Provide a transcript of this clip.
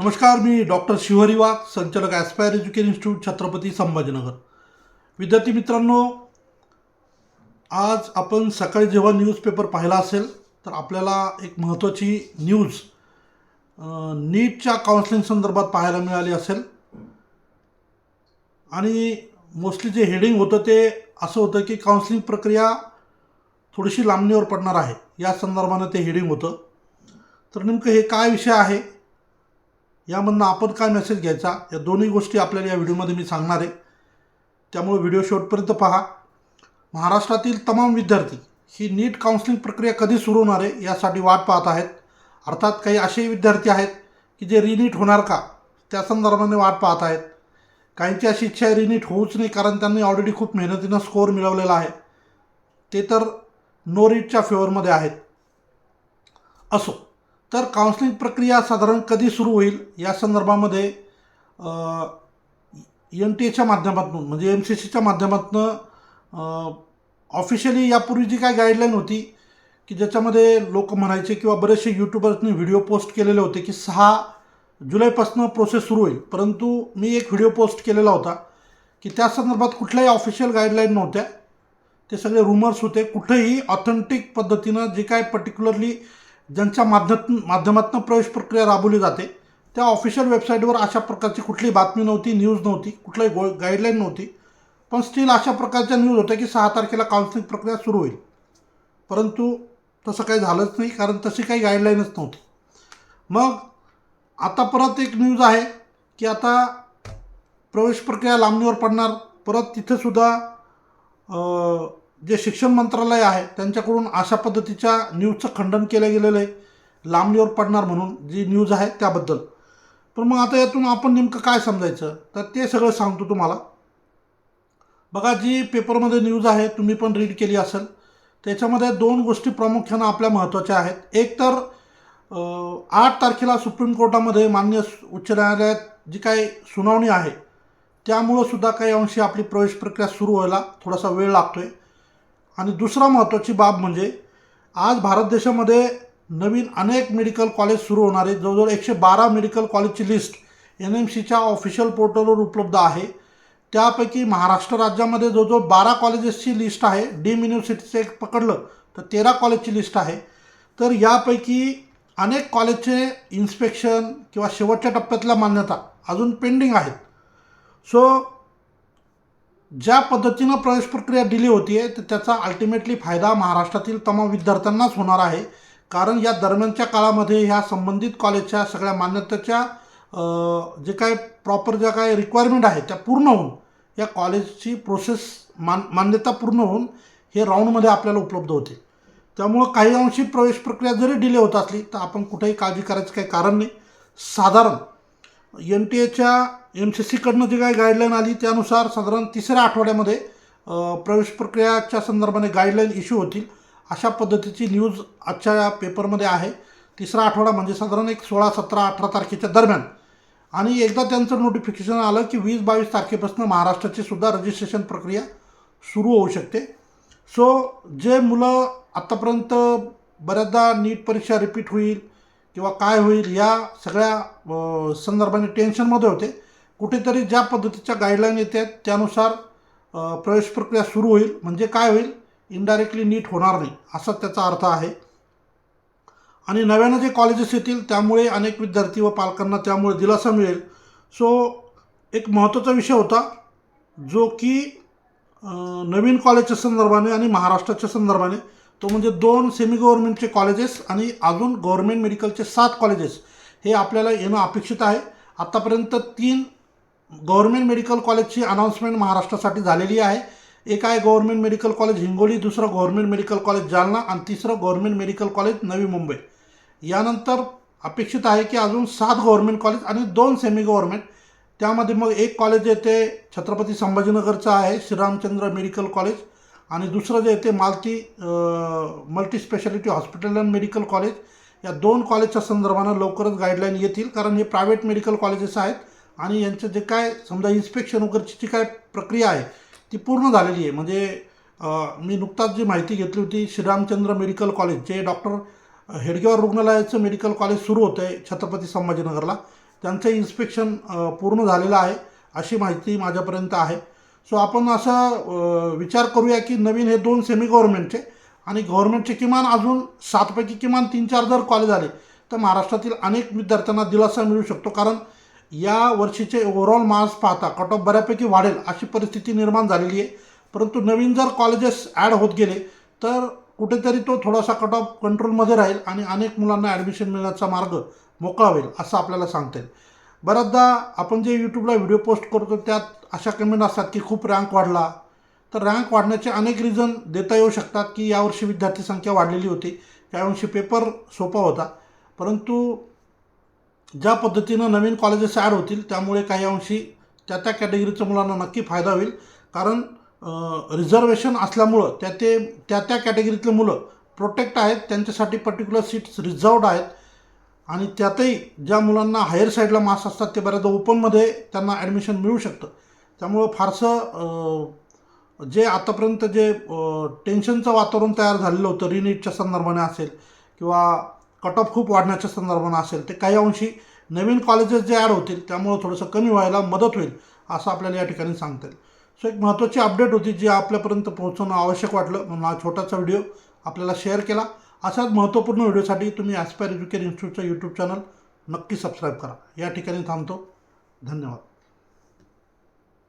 नमस्कार मी डॉक्टर शिवहरी वाघ संचालक Aspire Education Institute Chhatrapati Sambhajinagar. विद्यार्थी मित्रांनो आज आपण सकाळी जेव्हा न्यूजपेपर पाहिला असेल तर आपल्याला एक महत्त्वाची न्यूज नीटच्या काउन्सिलिंग संदर्भात पाहायला मिळाली असेल. आणि मोस्टली जे हेडिंग होतं ते असं होतं की काउन्सिलिंग प्रक्रिया थोडीशी लांबणीवर पडणार आहे. या संदर्भानं ते हेडिंग होतं. तर नेमकं हे काय विषय आहे? यामधनं आपण काय मेसेज घ्यायचा? या दोन्ही गोष्टी आपल्याला या व्हिडिओमध्ये मी सांगणार आहे. त्यामुळे व्हिडिओ शेवटपर्यंत पहा. महाराष्ट्रातील तमाम विद्यार्थी ही नीट काउन्सिलिंग प्रक्रिया कधी सुरू होणार आहे यासाठी वाट पाहत आहेत. अर्थात काही असेही विद्यार्थी आहेत की जे रिनीट होणार का? त्या संदर्भाने वाट पाहत आहेत. काहींची अशी इच्छा आहे रिनीट होऊच नाही कारण त्यांनी ऑलरेडी खूप मेहनतीनं स्कोअर मिळवलेला आहे. ते तर नो रीटच्या फेवरमध्ये आहेत. असो. तर काउन्सिलिंग प्रक्रिया साधारण कधी सुरू होईल? या संदर्भामध्ये एन टी एच्या माध्यमातून म्हणजे एम सी सीच्या माध्यमातून ऑफिशियली यापूर्वी जी काय गाईडलाईन होती की ज्याच्यामध्ये लोक म्हणायचे किंवा बरेचसे यूट्यूबर्सनी व्हिडिओ पोस्ट केलेले होते की सहा जुलैपासून प्रोसेस सुरू होईल. परंतु मी एक व्हिडिओ पोस्ट केलेला होता की त्या संदर्भात कुठल्याही ऑफिशियल गाईडलाईन नव्हत्या. ते सगळे रुमर्स होते. कुठेही ऑथेंटिक पद्धतीनं जे काय पर्टिक्युलरली ज्यांच्या माध्यमातून माध्यमातून प्रवेश प्रक्रिया राबवली जाते त्या ऑफिशियल वेबसाईटवर अशा प्रकारची कुठली बातमी नव्हती न्यूज नव्हती कुठलाही गो गाईडलाईन नव्हती. पण स्टील अशा प्रकारच्या न्यूज होत्या की सहा तारखेला काउन्सिलिंग प्रक्रिया सुरू होईल. परंतु तसं काही झालंच नाही कारण तशी काही गाईडलाईनच नव्हती. मग आता परत एक न्यूज आहे की आता प्रवेश प्रक्रिया लांबणीवर पडणार. परत तिथेसुद्धा जे शिक्षण मंत्रालय आहे त्यांच्याकडून अशा पद्धतीच्या न्यूजचं खंडन केलं गेलेलं आहे. लांबणीवर पडणार म्हणून जी न्यूज आहे त्याबद्दल. पण मग आता यातून आपण नेमकं काय समजायचं? तर ते सगळं सांगतो तुम्हाला. बघा जी पेपरमध्ये न्यूज आहे तुम्ही पण रीड केली असेल. त्याच्यामध्ये दोन गोष्टी प्रामुख्यानं आपल्या महत्त्वाच्या आहेत. एक तर आठ तारखेला सुप्रीम कोर्टामध्ये मान्य उच्च न्यायालयात जी काही सुनावणी आहे त्यामुळं सुद्धा काही अंशी आपली प्रवेश प्रक्रिया सुरू व्हायला थोडासा वेळ लागतो आहे आणि दुसरा महत्त्वाची बाब म्हणजे आज भारत देशामध्ये नवीन अनेक मेडिकल कॉलेज सुरू होणार आहे जवळजवळ एकशे बारा मेडिकल कॉलेजची लिस्ट एन एम सीच्या ऑफिशियल पोर्टलवर उपलब्ध आहे. त्यापैकी महाराष्ट्र राज्यामध्ये जवळजवळ बारा कॉलेजेसची लिस्ट आहे. डीम युनिव्हर्सिटीचं एक पकडलं तर तेरा कॉलेजची लिस्ट आहे. तर यापैकी अनेक कॉलेजचे इन्स्पेक्शन किंवा शेवटच्या टप्प्यातल्या मान्यता अजून पेंडिंग आहेत. सो ज्या पद्धतीनं प्रवेश प्रक्रिया दिली होती आहे तर त्याचा अल्टिमेटली फायदा महाराष्ट्रातील तमाम विद्यार्थ्यांनाच होणार आहे. कारण या दरम्यानच्या काळामध्ये ह्या संबंधित कॉलेजच्या सगळ्या मान्यतेच्या जे काय प्रॉपर ज्या काय रिक्वायरमेंट आहेत त्या पूर्ण होऊन या कॉलेजची प्रोसेस मान मान्यता पूर्ण होऊन हे राऊंडमध्ये आपल्याला उपलब्ध होते. त्यामुळं काही अंशी प्रवेश प्रक्रिया जरी डिले होत असली तर आपण कुठेही काळजी करायचं काही कारण नाही. साधारण एन टी एच्या एम सी सीकडनं जी काही गाईडलाईन आली त्यानुसार साधारण तिसऱ्या आठवड्यामध्ये प्रवेश प्रक्रियाच्या संदर्भाने गाईडलाईन इश्यू होतील. अशा पद्धतीची न्यूज आजच्या या पेपरमध्ये आहे. तिसरा आठवडा म्हणजे साधारण एक सोळा सतरा अठरा तारखेच्या दरम्यान. आणि एकदा त्यांचं नोटिफिकेशन आलं की वीस बावीस तारखेपासून महाराष्ट्राची सुद्धा रजिस्ट्रेशन प्रक्रिया सुरू होऊ शकते. सो जे मुलं आत्तापर्यंत बऱ्याचदा नीट परीक्षा रिपीट होईल किंवा काय होईल या सगळ्या संदर्भाने टेन्शनमध्ये होते. कुठेतरी ज्या पद्धतीच्या गाईडलाईन येतात त्यानुसार प्रवेश प्रक्रिया सुरू होईल. म्हणजे काय होईल? इनडायरेक्टली नीट होणार नाही. असा त्याचा अर्थ आहे. आणि नव्यानं जे कॉलेजेस येतील त्यामुळे अनेक विद्यार्थी व पालकांना त्यामुळे दिलासा मिळेल. सो एक महत्त्वाचा विषय होता जो की नवीन कॉलेजच्या संदर्भाने आणि महाराष्ट्राच्या संदर्भाने तो म्हणजे दोन सेमी गव्हर्नमेंटचे कॉलेजेस आणि अजून गव्हर्नमेंट मेडिकलचे सात कॉलेजेस हे आपल्याला येणं अपेक्षित आहे. आत्तापर्यंत तीन गव्हर्नमेंट मेडिकल कॉलेजची अनाऊन्समेंट महाराष्ट्रासाठी झालेली आहे. एक आहे गव्हर्नमेंट मेडिकल कॉलेज हिंगोली दुसरं गव्हर्नमेंट मेडिकल कॉलेज जालना आणि तिसरं government medical college Navi Mumbai. यानंतर अपेक्षित आहे की अजून सात गव्हर्नमेंट कॉलेज आणि दोन सेमी गव्हर्नमेंट त्यामध्ये मग एक कॉलेज येते छत्रपती संभाजीनगरचं आहे श्रीरामचंद्र मेडिकल कॉलेज आणि दुसरं जे ते Malti multi speciality hospital and medical college या दोन कॉलेजच्या संदर्भानं लवकरच गाईडलाईन येतील कारण हे प्रायव्हेट मेडिकल कॉलेजेस आहेत आणि यांचं जे काय समजा इन्स्पेक्शन वगैरेची जी काय प्रक्रिया आहे ती पूर्ण झालेली आहे. म्हणजे मी नुकताच जी माहिती घेतली होती श्रीरामचंद्र मेडिकल कॉलेज जे डॉक्टर हेडगेवार रुग्णालयाचं मेडिकल कॉलेज सुरू होतं आहे छत्रपती संभाजीनगरला. त्यांचं इन्स्पेक्शन पूर्ण झालेलं आहे अशी माहिती माझ्यापर्यंत आहे. सो आपण असा विचार करूया की नवीन हे दोन सेमी गव्हर्नमेंटचे आणि गव्हर्नमेंटचे किमान अजून सातपैकी किमान तीन चार जर कॉलेज आले तर महाराष्ट्रातील अनेक विद्यार्थ्यांना दिलासा मिळू शकतो. कारण या वर्षीचे ओव्हरऑल मार्क्स पाहता कट ऑफ बऱ्यापैकी वाढेल अशी परिस्थिती निर्माण झालेली आहे. परंतु नवीन जर कॉलेजेस ॲड होत गेले तर कुठेतरी तो थोडासा कट ऑफ कंट्रोलमध्ये राहील आणि अनेक मुलांना ॲडमिशन मिळण्याचा मार्ग मोकळा होईल असं आपल्याला सांगता येईल. बऱ्याचदा आपण जे यूट्यूबला व्हिडिओ पोस्ट करतो त्यात अशा कमेंट असतात की खूप रँक वाढला. तर रँक वाढण्याचे अनेक रिझन देता येऊ शकतात की यावर्षी विद्यार्थी संख्या वाढलेली होती. त्यावर्षी पेपर सोपा होता. परंतु ज्या पद्धतीनं नवीन कॉलेजेस ॲड होतील त्यामुळे काही अंशी त्या त्या कॅटेगरीच्या मुलांना नक्की फायदा होईल. कारण रिझर्वेशन असल्यामुळं त्या ते त्या त्या कॅटेगरीतले मुलं प्रोटेक्ट आहेत त्यांच्यासाठी पर्टिक्युलर सीट्स रिझर्वड आहेत. आणि त्यातही ज्या मुलांना हायर साईडला मार्क्स असतात ते बऱ्याचदा ओपनमध्ये त्यांना ॲडमिशन मिळू शकतं. त्यामुळं फारसं जे आतापर्यंत जे टेन्शनचं वातावरण तयार झालेलं होतं रिनीटच्या संदर्भाने असेल किंवा कट ऑफ खूप वाढण्याच्या संदर्भाने असेल ते काही अंशी नवीन कॉलेजेस जे ॲड होतील त्यामुळं थोडंसं कमी व्हायला मदत होईल असं आपल्याला या ठिकाणी सांगता येईल. सो एक महत्त्वाची अपडेट होती जी आपल्यापर्यंत पोहोचवणं आवश्यक वाटलं. म्हणून हा छोटासा व्हिडिओ आपल्याला शेअर केला. असाच महत्त्वपूर्ण व्हिडिओसाठी तुम्ही ॲस्पायर एज्युकेशन इन्स्टिट्यूटचं यूट्यूब चॅनल नक्की सबस्क्राईब करा. या ठिकाणी थांबतो. धन्यवाद.